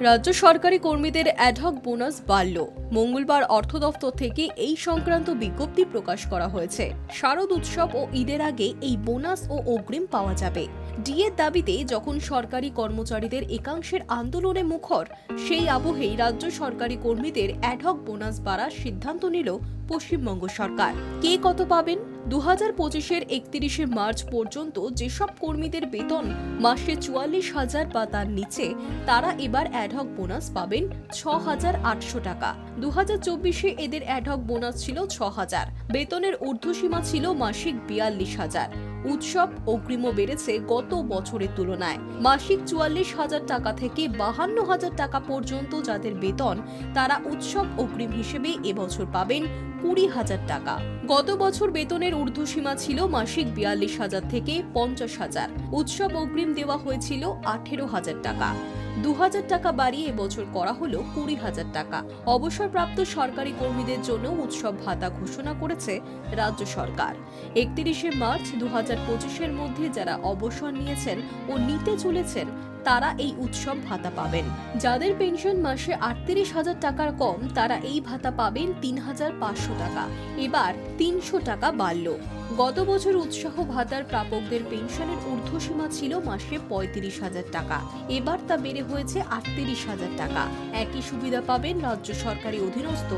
রাজ্য সরকারি কর্মীদের অ্যাডহক বোনাস বাড়ল। মঙ্গলবার অর্থ দফতর থেকে এই সংক্রান্ত বিজ্ঞপ্তি প্রকাশ করা হয়েছে। শারদ উৎসব ও ঈদের আগে এই বোনাস ও অগ্রিম পাওয়া যাবে। ডিএর দাবিতে যখন সরকারি কর্মচারীদের একাংশের আন্দোলনে মুখর, সেই আবহেই রাজ্য সরকারি কর্মীদের অ্যাডহক বোনাস বাড়ার সিদ্ধান্ত নিল পশ্চিমবঙ্গ সরকার। কে কত পাবেন? দু হাজার পঁচিশের একত্রিশে মার্চ পর্যন্ত যেসব কর্মীদের বেতন মাসে চুয়াল্লিশ হাজার বা তার নিচে, তারা এবার অ্যাডহক বোনাস পাবেন ছ হাজার আটশো টাকা। দু হাজার চব্বিশে এদের অ্যাডহক বোনাস ছিল ছ হাজার বেতনের ঊর্ধ্বসীমা ছিল মাসিক বিয়াল্লিশ হাজার। উৎসব অগ্রিমও বেড়েছে গত বছরের তুলনায়। মাসিক চুয়াল্লিশ হাজার টাকা থেকে বাহান্ন হাজার টাকা পর্যন্ত যাদের বেতন, তারা উৎসব অগ্রিম হিসেবে এবছর পাবেন কুড়ি হাজার টাকা। গত বছর বেতনের ঊর্ধ্বসীমা ছিল মাসিক বিয়াল্লিশ হাজার থেকে পঞ্চাশ হাজার। উৎসব অগ্রিম দেওয়া হয়েছিল আঠেরো হাজার টাকা। দু হাজার টাকা বাড়িয়ে এবছর করা হলো কুড়ি হাজার টাকা। অবসরপ্রাপ্ত সরকারি কর্মীদের জন্য উৎসব ভাতা ঘোষণা করেছে রাজ্য সরকার। একত্রিশে মার্চ দু হাজার পঁচিশের মধ্যে যারা অবসর নিয়েছেন ও নিতে চলেছেন, তারা এই উৎসব ভাতা পাবেন। যাদের পেনশন মাসে আটত্রিশ হাজার টাকার কম, তারা এই ভাতা পাবেন তিন হাজার পাঁচশো টাকা। এবার তিনশো টাকা বাড়ল। গত বছর উৎসাহ ভাতার প্রাপকদের পেনশনের ঊর্ধ্বসীমা ছিল মাসে পঁয়ত্রিশ হাজার টাকা। এবার তা বেড়ে হয়েছে আটত্রিশ হাজার টাকা। একই সুবিধা পাবেন রাজ্য সরকারি অধীনস্থ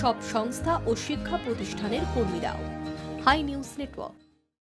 সব সংস্থা ও শিক্ষা প্রতিষ্ঠানের কর্মীরাও। High news network.